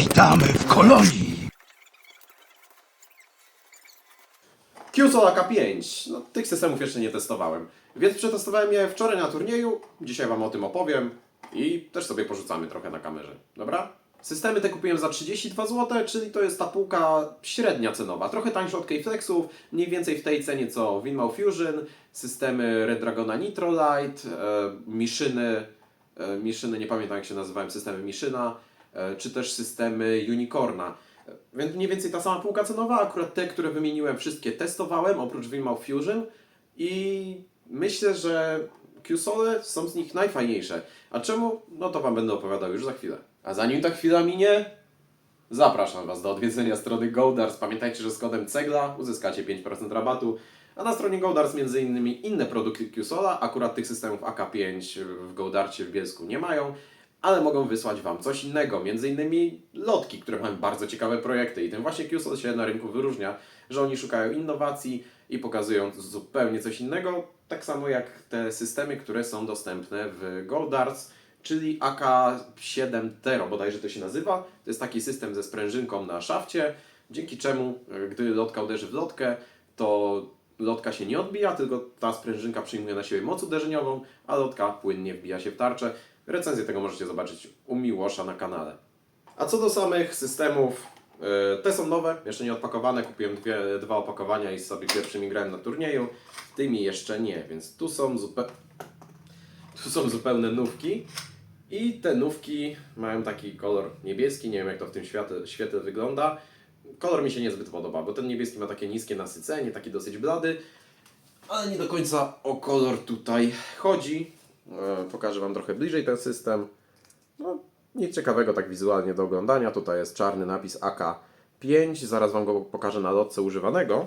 Witamy w kolonii. QSOL AK5. No, tych systemów jeszcze nie testowałem. Więc przetestowałem je wczoraj na turnieju. Dzisiaj Wam o tym opowiem. I też sobie porzucamy trochę na kamerze. Dobra? Systemy te kupiłem za 32 zł, czyli to jest ta półka średnia cenowa. Trochę tańsza od K-Flexów, mniej więcej w tej cenie co Winmau Fusion, systemy Red Dragona Nitro Light, e, Miszyny, e, Miszyny, nie pamiętam jak się nazywają, systemy Miszyna, czy też systemy Unicorna. E, Więc mniej więcej ta sama półka cenowa, akurat te, które wymieniłem, wszystkie testowałem, oprócz Winmau Fusion i myślę, że Q-Sole są z nich najfajniejsze. A czemu? No to Wam będę opowiadał już za chwilę. A zanim ta chwila minie, zapraszam Was do odwiedzenia strony Goldars. Pamiętajcie, że z kodem CEGLA uzyskacie 5% rabatu, a na stronie Goldars między innymi inne produkty Q-Sola, akurat tych systemów AK5 w Goldarcie w Bielsku nie mają, ale mogą wysłać Wam coś innego, między innymi lotki, które mają bardzo ciekawe projekty i tym właśnie Q-Sol się na rynku wyróżnia, że oni szukają innowacji i pokazują zupełnie coś innego, tak samo jak te systemy, które są dostępne w Goldarts, czyli AK7 Tero, bodajże to się nazywa. To jest taki system ze sprężynką na szafcie, dzięki czemu, e, gdy lotka uderzy w lotkę, to lotka się nie odbija, tylko ta sprężynka przyjmuje na siebie moc uderzeniową, a lotka płynnie wbija się w tarczę. Recenzję tego możecie zobaczyć u Miłosza na kanale. A co do samych systemów, e, te są nowe, jeszcze nie odpakowane. Kupiłem dwie, dwa opakowania i sobie pierwszymi grałem na turnieju. Tymi jeszcze nie, więc tu są, zupe... tu są zupełne nówki. I te nówki mają taki kolor niebieski, nie wiem jak to w tym świetle, świetle wygląda. Kolor mi się niezbyt podoba, bo ten niebieski ma takie niskie nasycenie, taki dosyć blady, ale nie do końca o kolor tutaj chodzi. E, Pokażę Wam trochę bliżej ten system. No, nic ciekawego tak wizualnie do oglądania. Tutaj jest czarny napis AK5. Zaraz Wam go pokażę na lotce używanego.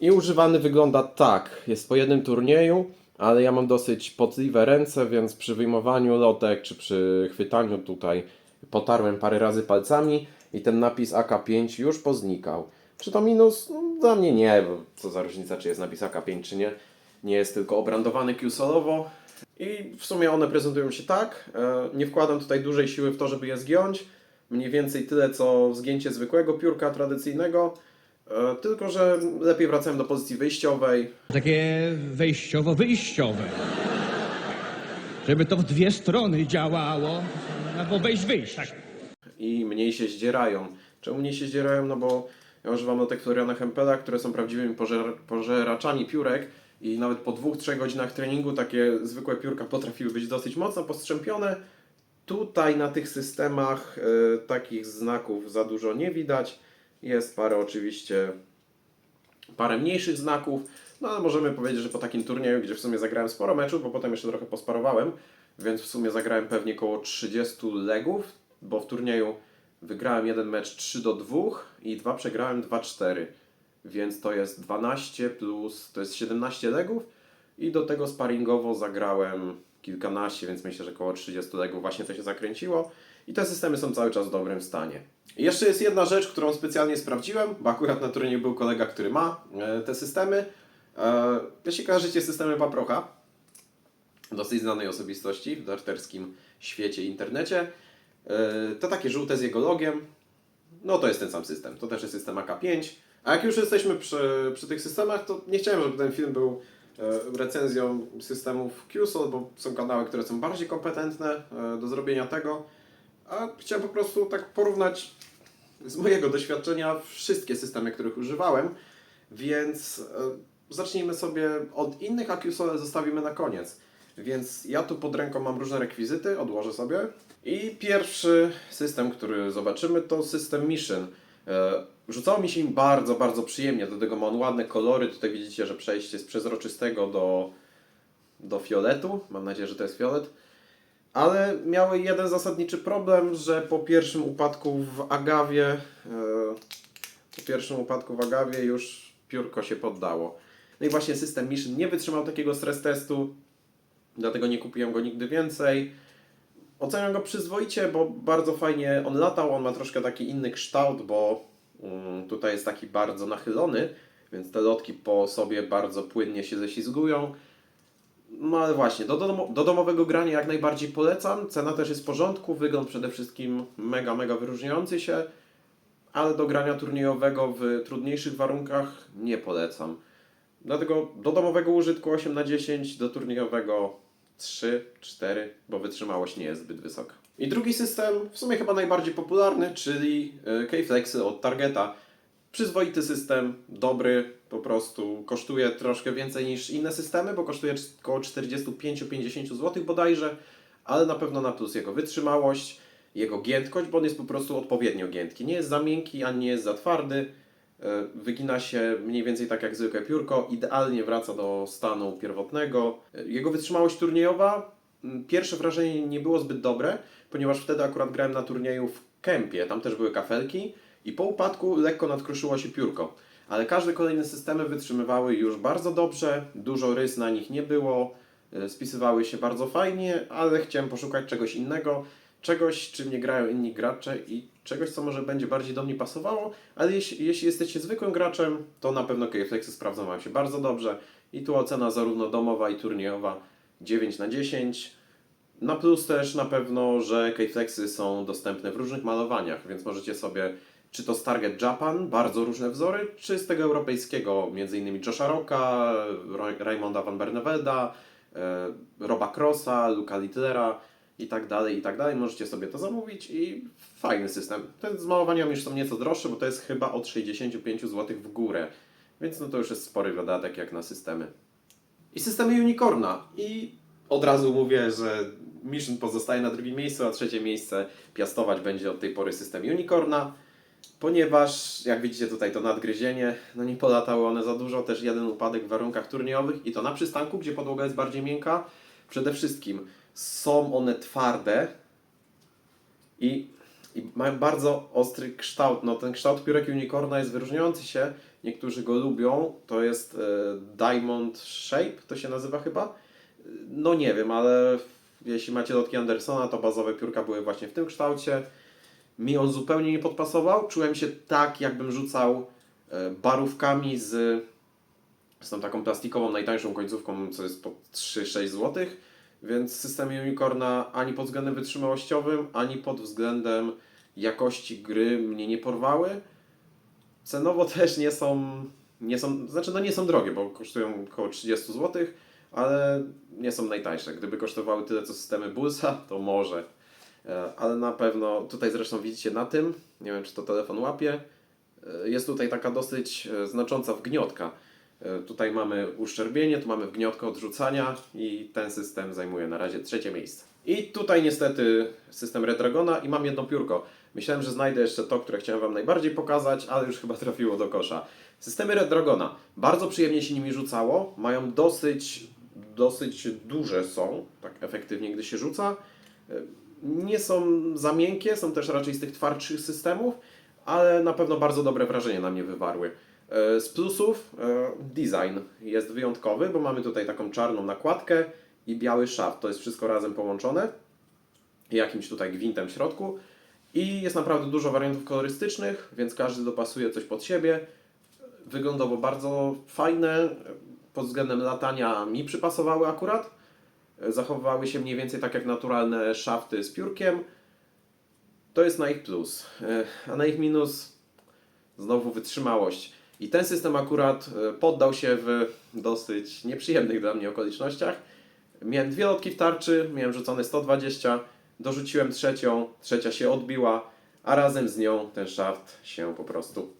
I używany wygląda tak. Jest po jednym turnieju, ale ja mam dosyć potliwe ręce, więc przy wyjmowaniu lotek czy przy chwytaniu tutaj potarłem parę razy palcami i ten napis AK5 już poznikał. Czy to minus? Dla mnie nie, bo co za różnica, czy jest napis AK5 czy nie. Nie jest tylko obrandowany Q-solowo. I w sumie one prezentują się tak. E, Nie wkładam tutaj dużej siły w to, żeby je zgiąć. Mniej więcej tyle, co zgięcie zwykłego piórka tradycyjnego. E, Tylko, że lepiej wracałem do pozycji wyjściowej. Takie wejściowo-wyjściowe. Żeby to w dwie strony działało. Albo wejść, wyjść. Tak. i mniej się zdzierają. Czemu mniej się zdzierają? No bo ja używam notek Floriana Hempela, które są prawdziwymi pożer pożeraczami piórek i nawet po dwóch, trzech godzinach treningu takie zwykłe piórka potrafiły być dosyć mocno postrzępione. Tutaj na tych systemach e, takich znaków za dużo nie widać. Jest parę oczywiście parę mniejszych znaków, no ale możemy powiedzieć, że po takim turnieju, gdzie w sumie zagrałem sporo meczów, bo potem jeszcze trochę posparowałem, więc w sumie zagrałem pewnie około 30 legów, bo w turnieju wygrałem jeden mecz 3 do 2 i dwa przegrałem 2-4, więc to jest 12 plus, to jest 17 legów i do tego sparingowo zagrałem kilkanaście, więc myślę, że około 30 legów właśnie to się zakręciło i te systemy są cały czas w dobrym stanie. Jeszcze jest jedna rzecz, którą specjalnie sprawdziłem, bo akurat na turnieju był kolega, który ma e, te systemy. E, jeśli kojarzycie systemy Paprocha, dosyć znanej osobistości w darterskim świecie internecie, e, to takie żółte z jego logiem, no to jest ten sam system. To też jest system AK5. A jak już jesteśmy przy, przy tych systemach, to nie chciałem, żeby ten film był recenzją systemów QSOL, bo są kanały, które są bardziej kompetentne do zrobienia tego. A chciałem po prostu tak porównać z mojego doświadczenia wszystkie systemy, których używałem, więc e, zacznijmy sobie od innych, a QSOL zostawimy na koniec. Więc ja tu pod ręką mam różne rekwizyty, odłożę sobie. I pierwszy system, który zobaczymy, to system Mission. E, Rzucało mi się im bardzo, bardzo przyjemnie. Do tego ma on ładne kolory. Tutaj widzicie, że przejście z przezroczystego do, do fioletu. Mam nadzieję, że to jest fiolet. Ale miały jeden zasadniczy problem, że po pierwszym upadku w Agawie, e, po pierwszym upadku w Agawie już piórko się poddało. No i właśnie system Mission nie wytrzymał takiego stres testu, dlatego nie kupiłem go nigdy więcej. Oceniam go przyzwoicie, bo bardzo fajnie on latał, on ma troszkę taki inny kształt, bo mm, tutaj jest taki bardzo nachylony, więc te lotki po sobie bardzo płynnie się ześlizgują. No ale właśnie, do, domo, do domowego grania jak najbardziej polecam. Cena też jest w porządku, wygląd przede wszystkim mega, mega wyróżniający się, ale do grania turniejowego w trudniejszych warunkach nie polecam. Dlatego do domowego użytku 8 na 10, do turniejowego 3, 4, bo wytrzymałość nie jest zbyt wysoka. I drugi system, w sumie chyba najbardziej popularny, czyli y, K-Flexy od Targeta. Przyzwoity system, dobry, po prostu kosztuje troszkę więcej niż inne systemy, bo kosztuje około 45-50 zł bodajże, ale na pewno na plus jego wytrzymałość, jego giętkość, bo on jest po prostu odpowiednio giętki. Nie jest za miękki, ani nie jest za twardy. E, Wygina się mniej więcej tak jak zwykłe piórko, idealnie wraca do stanu pierwotnego. E, Jego wytrzymałość turniejowa, pierwsze wrażenie nie było zbyt dobre, ponieważ wtedy akurat grałem na turnieju w Kempie, tam też były kafelki i po upadku lekko nadkruszyło się piórko. Ale każde kolejne systemy wytrzymywały już bardzo dobrze, dużo rys na nich nie było, e, spisywały się bardzo fajnie, ale chciałem poszukać czegoś innego, czegoś, czym nie grają inni gracze i czegoś, co może będzie bardziej do mnie pasowało, ale jeśli, jeśli jesteście zwykłym graczem, to na pewno Kflexy sprawdzą Wam się bardzo dobrze i tu ocena zarówno domowa i turniejowa 9 na 10. Na plus też na pewno, że Kflexy są dostępne w różnych malowaniach, więc możecie sobie czy to z Target Japan, bardzo różne wzory, czy z tego europejskiego, m.in. Josha Rocka, Raymonda van Bernevelda, e, Roba Crossa, Luka Littlera i tak dalej, i tak dalej. Możecie sobie to zamówić i fajny system. Te z już są nieco droższe, bo to jest chyba od 65 zł w górę, więc no to już jest spory wydatek jak na systemy. I systemy Unicorna. I od razu mówię, że Mission pozostaje na drugim miejscu, a trzecie miejsce piastować będzie od tej pory system Unicorna. Ponieważ, jak widzicie tutaj to nadgryzienie, no nie polatały one za dużo, też jeden upadek w warunkach turniejowych i to na przystanku, gdzie podłoga jest bardziej miękka. Przede wszystkim są one twarde i, i mają bardzo ostry kształt. No ten kształt piórek Unicorna jest wyróżniający się, niektórzy go lubią, to jest e, Diamond Shape, to się nazywa chyba. No nie wiem, ale jeśli macie lotki Andersona, to bazowe piórka były właśnie w tym kształcie mi on zupełnie nie podpasował. Czułem się tak, jakbym rzucał e, barówkami z, z tą taką plastikową, najtańszą końcówką, co jest po 3-6 zł. Więc systemy Unicorna ani pod względem wytrzymałościowym, ani pod względem jakości gry mnie nie porwały. Cenowo też nie są, nie są, znaczy no nie są drogie, bo kosztują około 30 zł, ale nie są najtańsze. Gdyby kosztowały tyle co systemy Bullsa, to może. E, ale na pewno tutaj zresztą widzicie na tym, nie wiem czy to telefon łapie, e, jest tutaj taka dosyć e, znacząca wgniotka. Tutaj mamy uszczerbienie, tu mamy wgniotkę odrzucania i ten system zajmuje na razie trzecie miejsce. I tutaj niestety system Redragona i mam jedno piórko. Myślałem, że znajdę jeszcze to, które chciałem Wam najbardziej pokazać, ale już chyba trafiło do kosza. Systemy Redragona. Bardzo przyjemnie się nimi rzucało. Mają dosyć, dosyć duże są, tak efektywnie gdy się rzuca. Nie są za miękkie, są też raczej z tych twardszych systemów, ale na pewno bardzo dobre wrażenie na mnie wywarły. E, Z plusów e, design jest wyjątkowy, bo mamy tutaj taką czarną nakładkę i biały szaft. To jest wszystko razem połączone jakimś tutaj gwintem w środku i jest naprawdę dużo wariantów kolorystycznych, więc każdy dopasuje coś pod siebie. Wyglądowo bardzo fajne, pod względem latania mi przypasowały akurat zachowywały się mniej więcej tak jak naturalne szafty z piórkiem. To jest na ich plus. E, A na ich minus znowu wytrzymałość. I ten system akurat e, poddał się w dosyć nieprzyjemnych dla mnie okolicznościach. Miałem dwie lotki w tarczy, miałem rzucone 120, dorzuciłem trzecią, trzecia się odbiła, a razem z nią ten szaft się po prostu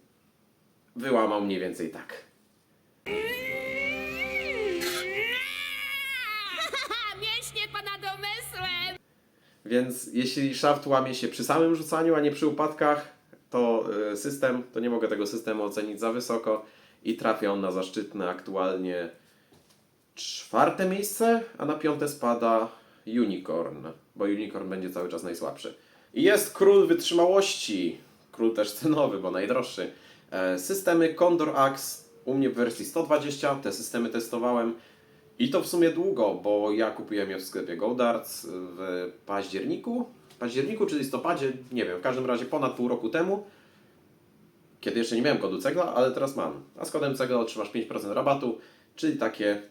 wyłamał mniej więcej tak. Więc jeśli szaft łamie się przy samym rzucaniu, a nie przy upadkach, to y, system, to nie mogę tego systemu ocenić za wysoko i trafia on na zaszczytne aktualnie czwarte miejsce, a na piąte spada Unicorn, bo Unicorn będzie cały czas najsłabszy. I jest król wytrzymałości, król też cenowy, bo najdroższy. E, Systemy Condor Axe u mnie w wersji 120, te systemy testowałem i to w sumie długo, bo ja kupiłem je w sklepie GoDarts w październiku, październiku czy listopadzie, nie wiem, w każdym razie ponad pół roku temu, kiedy jeszcze nie miałem kodu cegla, ale teraz mam. A z kodem cegla otrzymasz 5% rabatu, czyli takie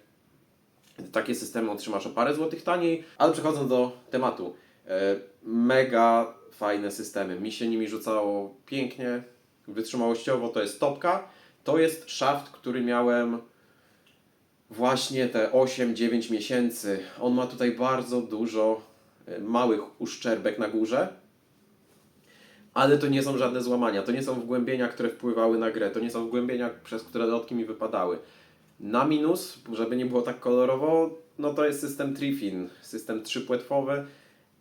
Takie systemy otrzymasz o parę złotych taniej, ale przechodząc do tematu. E, mega fajne systemy. Mi się nimi rzucało pięknie, wytrzymałościowo to jest topka. To jest szaft, który miałem właśnie te 8-9 miesięcy. On ma tutaj bardzo dużo e, małych uszczerbek na górze, ale to nie są żadne złamania, to nie są wgłębienia, które wpływały na grę, to nie są wgłębienia, przez które lotki mi wypadały. Na minus, żeby nie było tak kolorowo, no to jest system Trifin, system trzypłetwowy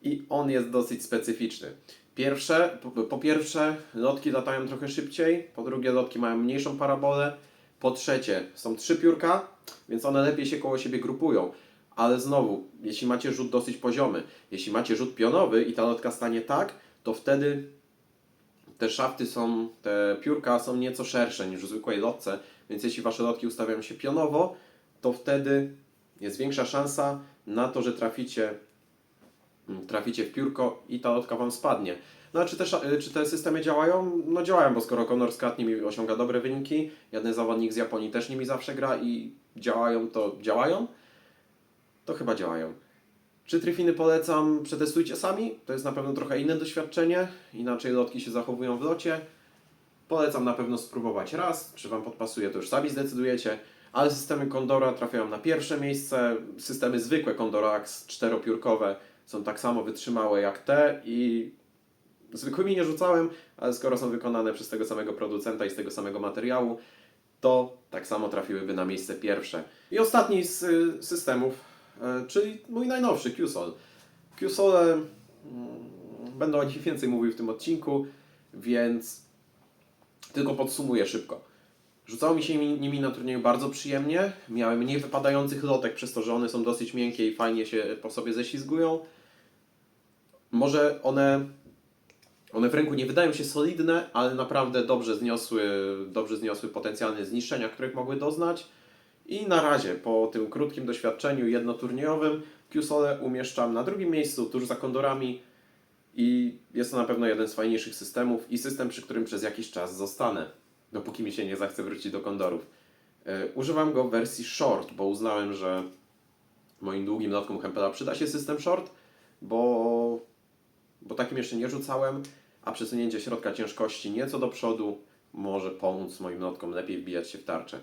i on jest dosyć specyficzny. Pierwsze, po, po pierwsze, lotki latają trochę szybciej, po drugie, lotki mają mniejszą parabolę, po trzecie, są trzy piórka, więc one lepiej się koło siebie grupują. Ale znowu, jeśli macie rzut dosyć poziomy, jeśli macie rzut pionowy i ta lotka stanie tak, to wtedy te szafty są, te piórka są nieco szersze niż w zwykłej lotce, więc jeśli wasze lotki ustawiają się pionowo, to wtedy jest większa szansa na to, że traficie, mm, traficie w piórko i ta lotka wam spadnie. No czy te, sza- czy te systemy działają? No działają, bo skoro Conor Scott nimi osiąga dobre wyniki, jeden zawodnik z Japonii też nimi zawsze gra i działają, to działają, to chyba działają. Czy Tryfiny polecam? Przetestujcie sami. To jest na pewno trochę inne doświadczenie. Inaczej lotki się zachowują w locie. Polecam na pewno spróbować raz. Czy Wam podpasuje, to już sami zdecydujecie. Ale systemy Condora trafiają na pierwsze miejsce. Systemy zwykłe Condora Axe czteropiórkowe są tak samo wytrzymałe jak te i zwykłymi nie rzucałem, ale skoro są wykonane przez tego samego producenta i z tego samego materiału, to tak samo trafiłyby na miejsce pierwsze. I ostatni z y, systemów, y, czyli mój najnowszy QSOL. QSOL mm, będę o nich więcej mówił w tym odcinku, więc tylko podsumuję szybko. Rzucało mi się nimi na turnieju bardzo przyjemnie. Miałem mniej wypadających lotek przez to, że one są dosyć miękkie i fajnie się po sobie ześlizgują. Może one one w ręku nie wydają się solidne, ale naprawdę dobrze zniosły, dobrze zniosły potencjalne zniszczenia, których mogły doznać. I na razie, po tym krótkim doświadczeniu jednoturniejowym, Qsole umieszczam na drugim miejscu, tuż za kondorami. I jest to na pewno jeden z fajniejszych systemów i system, przy którym przez jakiś czas zostanę, dopóki mi się nie zachce wrócić do kondorów. E, Używam go w wersji short, bo uznałem, że moim długim lotkom Hempela przyda się system short, bo bo takim jeszcze nie rzucałem, a przesunięcie środka ciężkości nieco do przodu może pomóc moim notkom lepiej wbijać się w tarczę.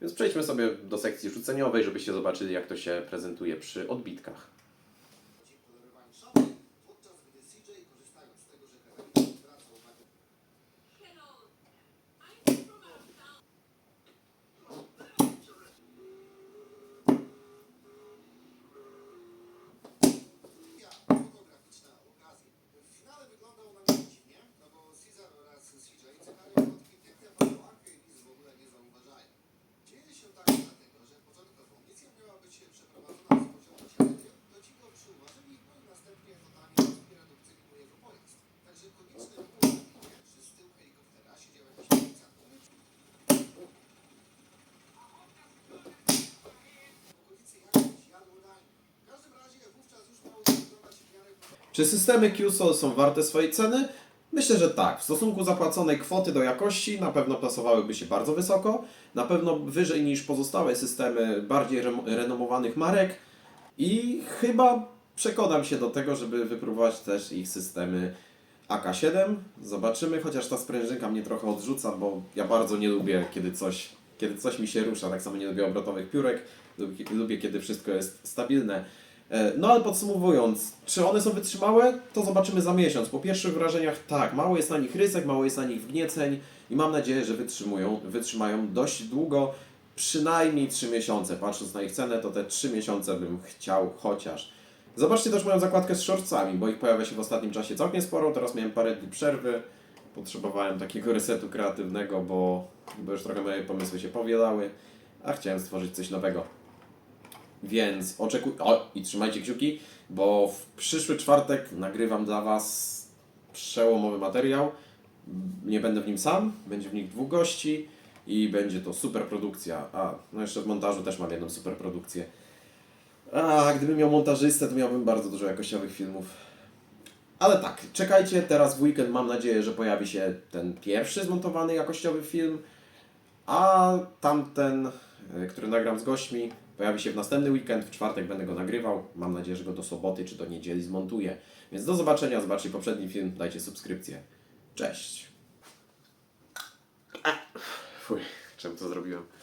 Więc przejdźmy sobie do sekcji rzuceniowej, żebyście zobaczyli jak to się prezentuje przy odbitkach. polerowani szoty, podczas gdy CJ korzystając z tego, że Kevin zwraca uwagę Ja, fotograficzna okazja. W finale wyglądał na mnie dziwnie, no bo Caesar oraz CJ cechają krótki piękne padołankę i nic w ogóle nie zauważają. Dzieje się tak dlatego, że początkowo misja miała być przeprowadzona z poziomu zielenia, to ci go przyuważyli, no i następnie totalnie rozpierdolcyli mu jego pojazd. Także konieczne było ustawienie, że z tyłu helikoptera siedział jakiś policjant. W okolicy jakiejś jadłodajni. W każdym razie wówczas już miało to wyglądać w miarę Czy systemy QSOL są warte swojej ceny? Myślę, że tak. W stosunku zapłaconej kwoty do jakości na pewno plasowałyby się bardzo wysoko, na pewno wyżej niż pozostałe systemy bardziej renomowanych marek i chyba przekonam się do tego, żeby wypróbować też ich systemy AK-7. Zobaczymy, chociaż ta sprężynka mnie trochę odrzuca, bo ja bardzo nie lubię, kiedy coś, kiedy coś mi się rusza. Tak samo nie lubię obrotowych piórek, lubię kiedy wszystko jest stabilne. E, No ale podsumowując, czy one są wytrzymałe? To zobaczymy za miesiąc. Po pierwszych wrażeniach tak, mało jest na nich rysek, mało jest na nich wgnieceń i mam nadzieję, że wytrzymują, wytrzymają dość długo, przynajmniej 3 miesiące. Patrząc na ich cenę, to te 3 miesiące bym chciał chociaż. Zobaczcie też moją zakładkę z shortsami, bo ich pojawia się w ostatnim czasie całkiem sporo. Teraz miałem parę dni przerwy. Potrzebowałem takiego resetu kreatywnego, bo, bo już trochę moje pomysły się powielały, a chciałem stworzyć coś nowego. Więc oczekuj. O, i trzymajcie kciuki, bo w przyszły czwartek nagrywam dla Was przełomowy materiał. Nie będę w nim sam, będzie w nim dwóch gości i będzie to super produkcja. A, no jeszcze w montażu też mam jedną super produkcję. A, gdybym miał montażystę, to miałbym bardzo dużo jakościowych filmów. Ale tak, czekajcie, teraz w weekend mam nadzieję, że pojawi się ten pierwszy zmontowany jakościowy film, a tamten e, który nagram z gośćmi, pojawi się w następny weekend. W czwartek będę go nagrywał. Mam nadzieję, że go do soboty czy do niedzieli zmontuję. Więc do zobaczenia. Zobaczcie poprzedni film. Dajcie subskrypcję. Cześć. Fuj, czemu to zrobiłem?